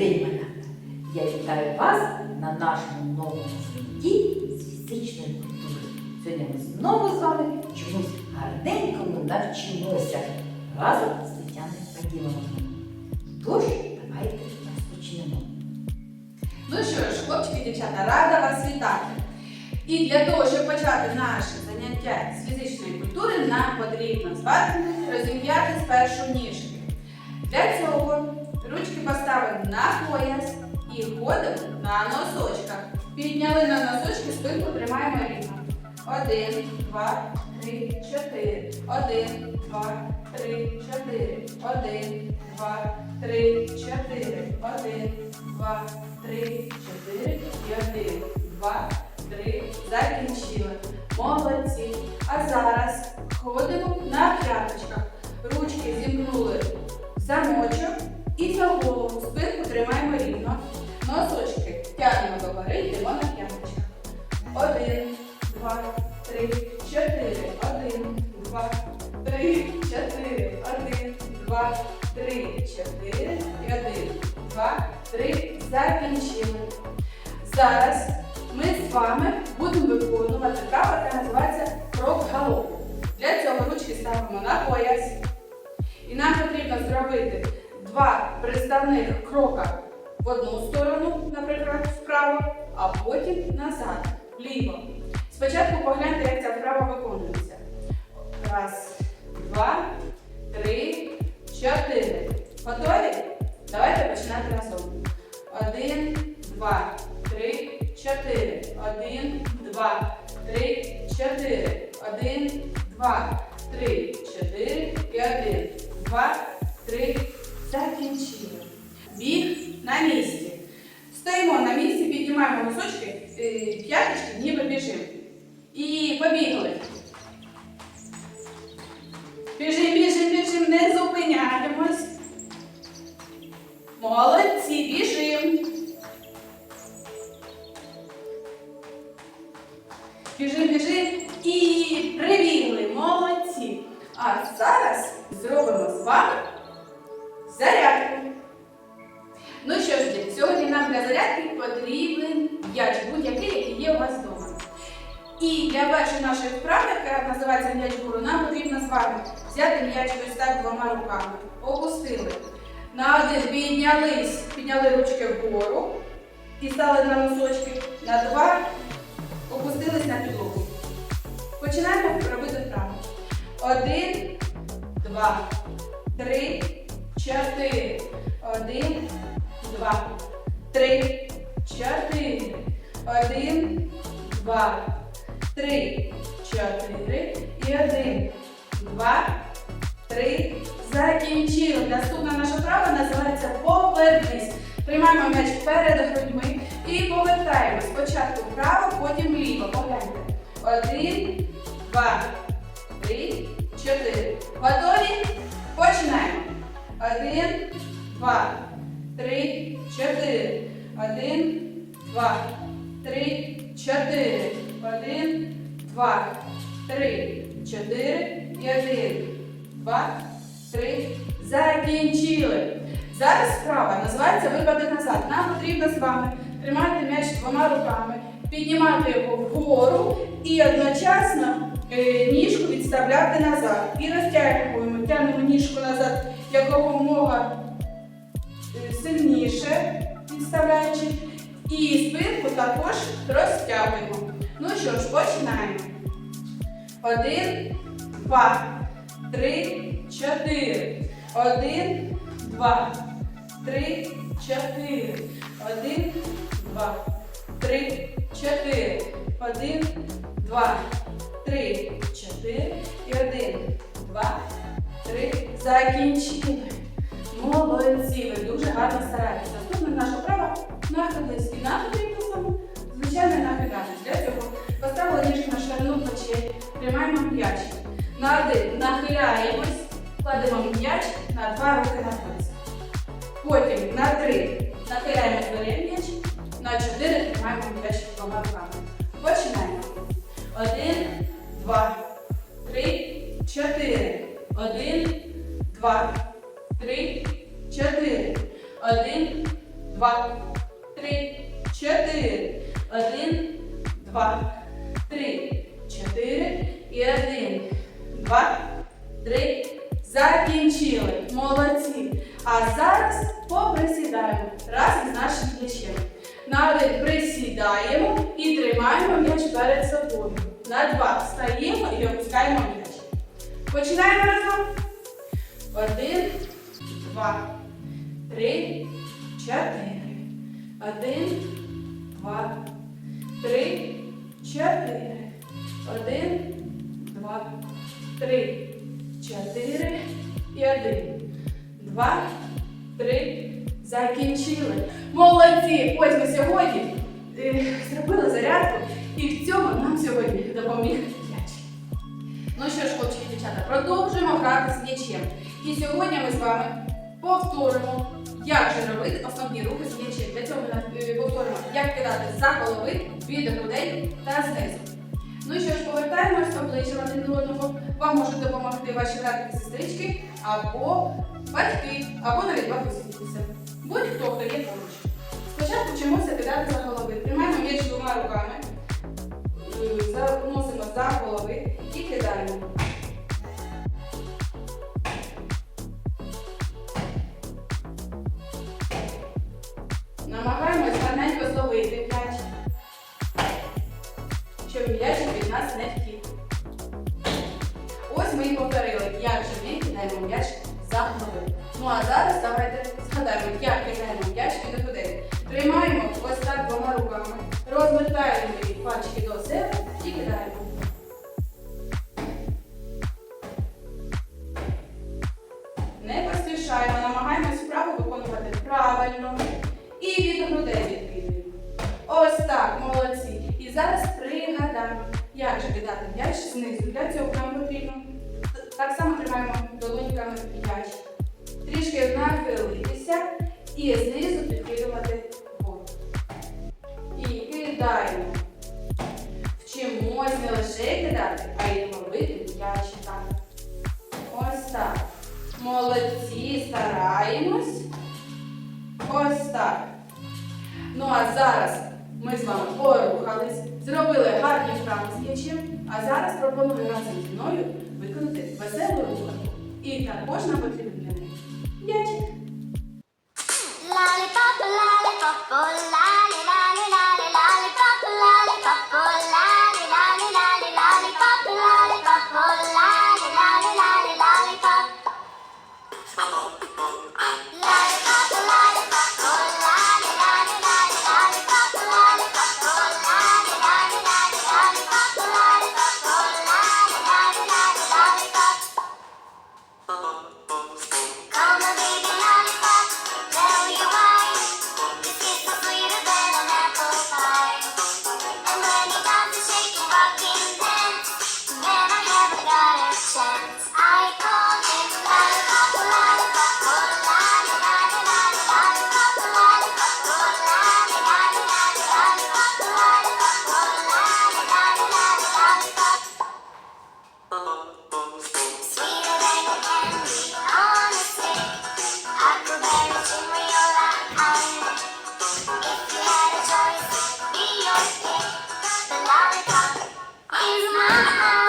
день, малята! Я вітаю вас на нашому новому занятті з фізичної культури. Сьогодні ми знову з вами чомусь гарненькому навчимося разом з Тетяною Фаділовною. Тож, давайте розпочнемо. Ну що ж, хлопчики і дівчата, рада вас вітати. І для того, щоб почати наше заняття з фізичної культури, нам потрібно з вами розім'яти спершу ніжки. Для цього ручки поставимо на пояс і ходимо на носочках. Підняли на носочки, спинку тримаємо рівно. Один, два, три, чотири. Один, два, три, чотири. Один, два, три, чотири. Один, два, три, чотири. І один, два, три. Закінчили. Молодці. А зараз ходимо на п'яточках. Ручки зімкнули замочок і за голову. Спинку тримаємо рівно. Носочки тягнемо до гори, йдемо на п'яточках. Один, два, три, чотири. Один, два, три, чотири. Один, два, три, чотири. Один, два, три. Закінчили. Зараз ми з вами будемо виконувати вправу, яка називається крок галопу. Два приставних крока в одну сторону, наприклад, вправо, а потім назад, вліво. Спочатку погляньте, як ця вправа виконується. Раз, два, три, чотири. Готові? Давайте починати разом. Один, два, три, чотири. Один, два, три, чотири. Один, два, три, чотири. І один, два, три. Закінчили. Біг на місці. Стоїмо на місці, піднімаємо носочки, е, п'яточки, ніби біжимо. І побігли. Для зарядки потрібен м'яч, будь-який, який є у вас вдома. І для першої нашої вправи, яка називається м'яч вгору, нам потрібно з вами взяти м'яч ось так двома руками. Опустили. На один піднялись, підняли ручки вгору і стали на носочки. На два опустились на підлогу. Починаємо робити вправу. Один, два, три, чотири. Один, два, три, чотири. Один, два, три, чотири. І один, два, три. Закінчили. Наступна наша вправа називається Повернись. Приймаємо м'яч перед грудьми і повертаємо спочатку вправо, потім вліво. Погляньте. Один, два, три, чотири. Готові? Починаємо. Один, два, три, чотири. Один, два, три, чотири. Один, два, три, чотири. Один, два, три. Закінчили. Зараз справа називається випади назад. Нам потрібно з вами тримати м'яч двома руками, піднімати його вгору і одночасно е, ніжку відставляти назад. І розтягуємо, тягнемо ніжку назад якомога е, сильніше. І спинку також розтягуємо. Ну що ж, починаємо. Один, два, три, чотири. Один, два, три, чотири. Один, два, три, чотири. Один, два, три, чотири. І один, два, три. Закінчили. Молодці, ви дуже гарно стараєтеся. Наша права нахили спіна потрібно саме. Звичайно, нахилятись. Для цього поставили ніжки на ширину плечей. Тримаємо м'яч. На один нахиляємось, кладемо м'яч на два руки на пояс. Потім на три нахиляємо вперед м'яч, на чотири тримаємо м'яч двома руками. Починаємо. Один, два, три, чотири. Один, два, три, чотири. Один, два, три, чотири. Один, два, три, чотири. І один, два, три. Закінчили. Молодці. А зараз поприсідаємо разом з нашим м'ячем. На один присідаємо і тримаємо м'яч перед собою. На два встаємо і опускаємо м'яч. Починаємо разом. Один, два, три, чотири. Один, два, три, чотири. Один, два, три, чотири. І один, два, три. Закінчили. Молодці! Ось ми сьогодні е, зробили зарядку, і в цьому нам сьогодні допоміг м'яч. Ну що ж, хлопчики дівчата, продовжуємо грати з м'ячем. І сьогодні ми з вами повторимо, як же робити основні рухи з м'ячем. Для цього ми е, повторимо, як кидати за голови, від грудей та знизу. Ну і що ж, повертаємось обличчям один до одного. Вам можуть допомогти ваші братики сестрички або батьки, або навіть бабусі дідуся. Будь-хто, хто є поруч. Спочатку вчимося кидати за голови. Тримаємо м'яч двома руками, е, заносимо за голови і кидаємо. Зловити м'яч, щоб м'яч від нас не втік. Ось ми і повторили, як же ми кидаємо м'яч за голови. Ну а зараз давайте згадаємо, як кидаємо м'яч від грудей. Тримаємо ось так двома руками, розвертаємо їх пальчики до себе і кидаємо. Не поспішаємо, намагаємось вправо виконувати правильно. Ось так, молодці. І зараз пригадаємо, як же кидати м'яч знизу. Для цього нам потрібно так само тримаємо долоньками м'яч. Трішки нахилитися і знизу підкидувати вгору. І кидаємо. Вчимось не лише кидати, а й ловити м'ячика. Ось так. Молодці, стараємось. Ось так. Ну а зараз ми з вами порухались, зробили гарні вправи з м'ячем, а зараз пропоную разом зі мною виконати веселу руханку. І також нам потрібен для неї is my heart.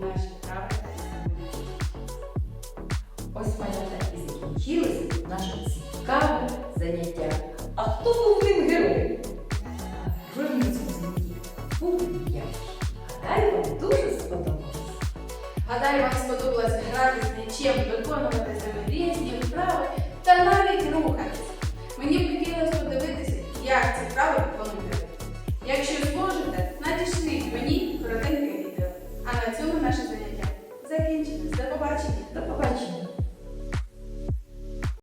Наші вправи. Ось малята і закінчилось наше цікаве заняття. А хто був тим героєм? Героєм на цьому занятті був. Гадаю, вам дуже сподобалось. Гадаю, вам сподобалось грати з м'ячем, виконувати ними різні вправи та навіть рухатися. Мені б хотілося подивитися, як це правильно виконувати. Якщо зможу...